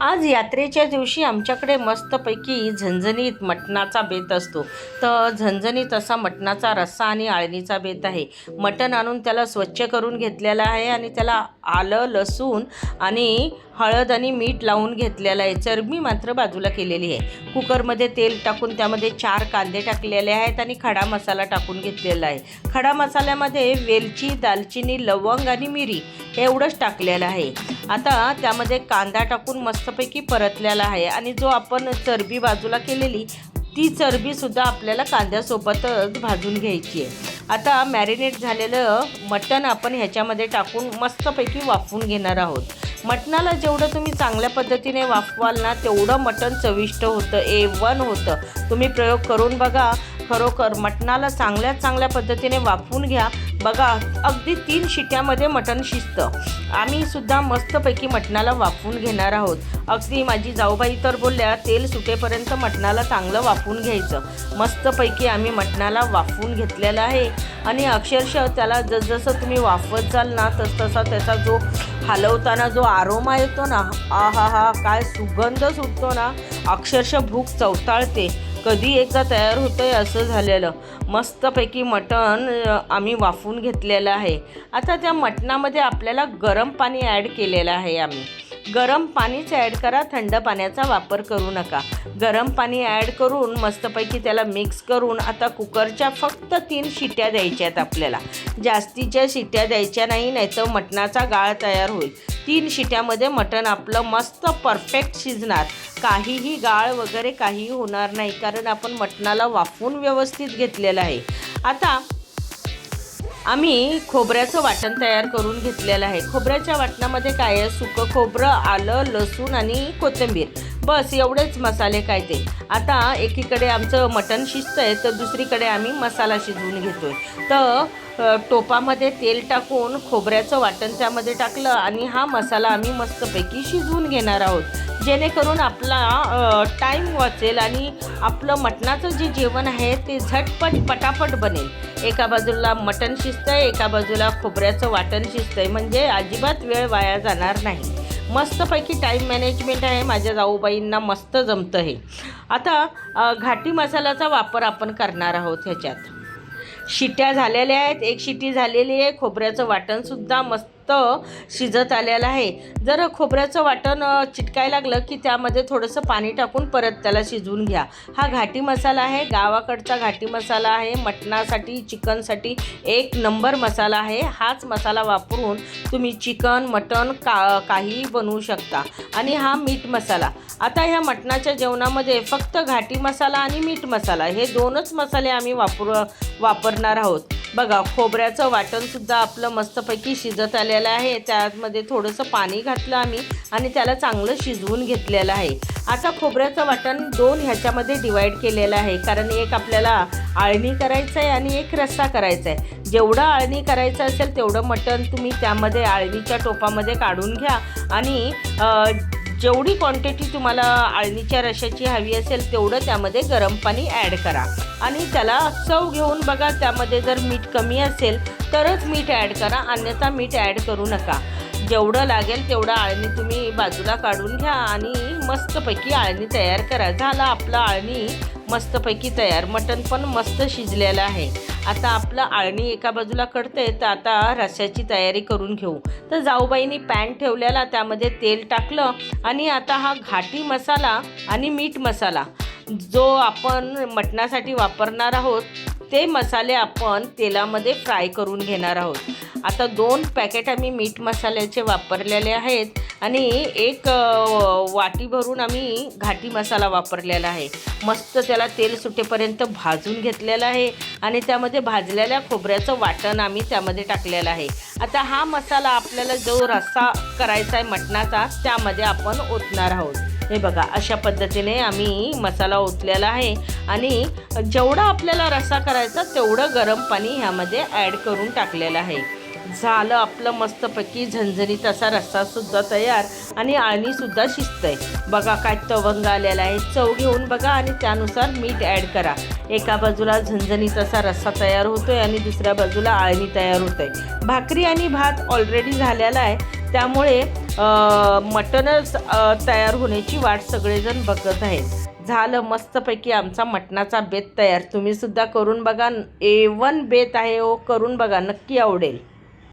आज यात्रेच्या दिवशी आमच्याकडे मस्तपैकी झणझणीत मटणाचा बेत असतो. तर झणझणीत असा मटणाचा रस्सा आणि आळणीचा बेत आहे. मटण आणून त्याला स्वच्छ करून घेतलेलं आहे आणि त्याला आलं लसूण आणि हळद आणि मीठ लावून घेतलेलं आहे. चरबी मात्र बाजूला केलेली आहे. कुकरमध्ये तेल टाकून त्यामध्ये चार कांदे टाकलेले आहेत आणि खडा मसाला टाकून घेतलेला आहे. खडा मसाल्यामध्ये वेलची दालचिनी लवंग आणि मिरी एवढंच टाकलेलं आहे. आता त्यामध्ये कांदा टाकून मस्तपैकी परतलेला आहे आणि जो आपण चरबी बाजूला केलेली ती चरबीसुद्धा आपल्याला कांद्यासोबतच भाजून घ्यायची आहे. आता मॅरिनेट झालेलं मटण आपण ह्याच्यामध्ये टाकून मस्तपैकी वाफवून घेणार आहोत. मटणाला जेवढं तुम्ही चांगल्या पद्धतीने वाफवाल ना तेवढं मटण चविष्ट होतं ए वन होतं. तुम्ही प्रयोग करून बघा. खरोखर मटणाला चांगल्या चांगल्या पद्धतीने वाफवून घ्या. बघा अगदी तीन शिट्यामध्ये मटण शिजतं. आम्ही सुद्धा मस्तपैकी मटणाला वाफवून घेणार आहोत. अगदी माझी जाऊबाई तर बोलल्या तेल सुटेपर्यंत मटणाला चांगलं वाफवून घ्यायचं. मस्तपैकी आम्ही मटणाला वाफवून घेतलेलं आहे. आणि अक्षरशः त्याला जसजसं तुम्ही वाफवत जाल ना तस तसा त्याचा जो हलवताना जो आरोमा येतो ना आ हा हा काय सुगंध सुटतो ना अक्षरशः भूक चवताळते. कधी एकदा तयार होतं आहे असं झालेलं. मस्तपैकी मटण आम्ही वाफवून घेतलेलं आहे. आता त्या मटणामध्ये आपल्याला गरम पाणी ॲड केलेलं आहे आम्ही. गरम पाणीच ॲड करा थंड पाण्याचा वापर करू नका. गरम पाणी ॲड करून मस्तपैकी त्याला मिक्स करून आता कुकरच्या फक्त तीन शिट्या द्यायच्या आहेत आपल्याला. जास्तीच्या शिट्या द्यायच्या नाही नाही तर मटणाचा गाळ तयार होईल. तीन शिट्यामध्ये मटण आपलं मस्त परफेक्ट शिजणार. काहीही गाळ वगैरे काहीही होणार नाही कारण आपण मटणाला वाफवून व्यवस्थित घेतलेलं आहे. आता आम्ही खोबऱ्याचं वाटण तयार करून घेतलेलं आहे. खोबऱ्याच्या वाटणामध्ये काय आहे? सुकं खोबरं आलं लसूण आणि कोथिंबीर. बस एवढेच मसाले काय ते? आता एकीकडे आमचं मटण शिजतं आहे तर दुसरीकडे आम्ही मसाला शिजवून घेतो आहे तर टोपामध्ये तेल टाकून खोबऱ्याचं वाटण त्यामध्ये टाकलं आणि हा मसाला आम्ही मस्तपैकी शिजवून घेणार आहोत. जेणेकरून आपला टाईम वाचेल आणि आपलं मटणाचं जे जेवण आहे ते झटपट पटापट बनेल. एका बाजूला मटण शिजतं आहे एका बाजूला खोबऱ्याचं वाटण शिजतं आहे. म्हणजे अजिबात वेळ वाया जाणार नाही. मस्तपैकी टाईम मॅनेजमेंट आहे. माझ्या जाऊबाईंना मस्त जमतं हे. आता घाटी मसाल्याचा वापर आपण करणार आहोत ह्याच्यात. शिट्या झालेल्या आहेत. एक शिट्टी झालेली आहे. खोबऱ्याचं वाटणसुद्धा मस्त शिजत आलेलं आहे. जर खोबऱ्याचं वाटण चिटकाय लागलं की त्यामध्ये थोडंसं पाणी टाकून परत त्याला शिजवून घ्या. हा घाटी मसाला आहे. गावाकडचा घाटी मसाला आहे. मटणासाठी चिकनसाठी एक नंबर मसाला आहे. हाच मसाला वापरून तुम्ही चिकन मटण का काहीही बनवू शकता. आणि हा मीठ मसाला. आता ह्या मटणाच्या जेवणामध्ये फक्त घाटी मसाला आणि मीठ मसाला हे दोनच मसाले आम्ही वापर वापरणार आहोत. बघा खोबऱ्याचं वाटणसुद्धा आपलं मस्तपैकी शिजत आलेलं आहे. त्यामध्ये थोडंसं पाणी घातलं आम्ही आणि त्याला चांगलं शिजवून घेतलेलं आहे. आता खोबऱ्याचं वाटण दोन ह्याच्यामध्ये डिवाईड केलेलं आहे. कारण एक आपल्याला आळणी करायचं आहे आणि एक रस्सा करायचा आहे जेवढं आळणी करायचं असेल तेवढं मटण तुम्ही त्यामध्ये आळणीच्या टोपामध्ये काढून घ्या. आणि जेवढी क्वांटिटी तुम्हाला आळणीच्या रशाची हवी असेल तेवढं त्यामध्ये गरम पाणी ॲड करा. आणि त्याला चव घेऊन बघा त्यामध्ये जर मीठ कमी असेल तरच मीठ ॲड करा अन्यथा मीठ ॲड करू नका. जेवढं लागेल तेवढं आळणी तुम्ही बाजूला काढून घ्या आणि मस्तपैकी आळणी तयार करा. झालं आपलं आळणी मस्तपैकी तयार. मटण पण मस्त शिजलेलं आहे. आता आपलं आळणी एका बाजूला कळते तर आता रस्याची तयारी करून घेऊ. तर जाऊबाईंनी पॅन ठेवलेला त्यामध्ये तेल टाकलं आणि आता हा घाटी मसाला आणि मीठ मसाला जो आपण मटणासाठी वापरणार आहोत ते मसाले आपण तेलामध्ये फ्राय करून घेणार आहोत. आता दोन पॅकेट आम्ही मीठ मसाल्याचे वापरलेले आहेत आणि एक वाटी भरून आम्ही घाटी मसाला वापरलेला आहे. मस्त त्याला तेल सुटेपर्यंत भाजून घेतलेलं आहे आणि त्यामध्ये भाजलेल्या खोबऱ्याचं वाटण आम्ही त्यामध्ये टाकलेलं आहे. आता हा मसाला आपल्याला जो रस्सा करायचा आहे मटणाचा त्यामध्ये आपण ओतणार आहोत. हे बघा अशा पद्धतीने आम्ही मसाला ओतलेला आहे आणि जेवढा आपल्याला रस्सा करायचा तेवढं गरम पाणी ह्यामध्ये ॲड करून टाकलेलं आहे. झालं आपलं मस्तपैकी झणझणीत असा रस्सासुद्धा तयार. आणि आळणीसुद्धा शिजतंय. बघा काय तवंग आलेला आहे. चव घेऊन बघा आणि त्यानुसार मीठ ॲड करा. एका बाजूला झणझणीत असा रस्सा तयार होतो आहे आणि दुसऱ्या बाजूला आळणी तयार होतोय. भाकरी आणि भात ऑलरेडी झालेला आहे. त्यामुळे मटणच तयार होण्याची वाट सगळेजण बघत आहेत. झालं मस्तपैकी आमचा मटणाचा बेत तयार. तुम्हीसुद्धा करून बघा. ए वन बेत आहे हो. करून बघा. नक्की आवडेल.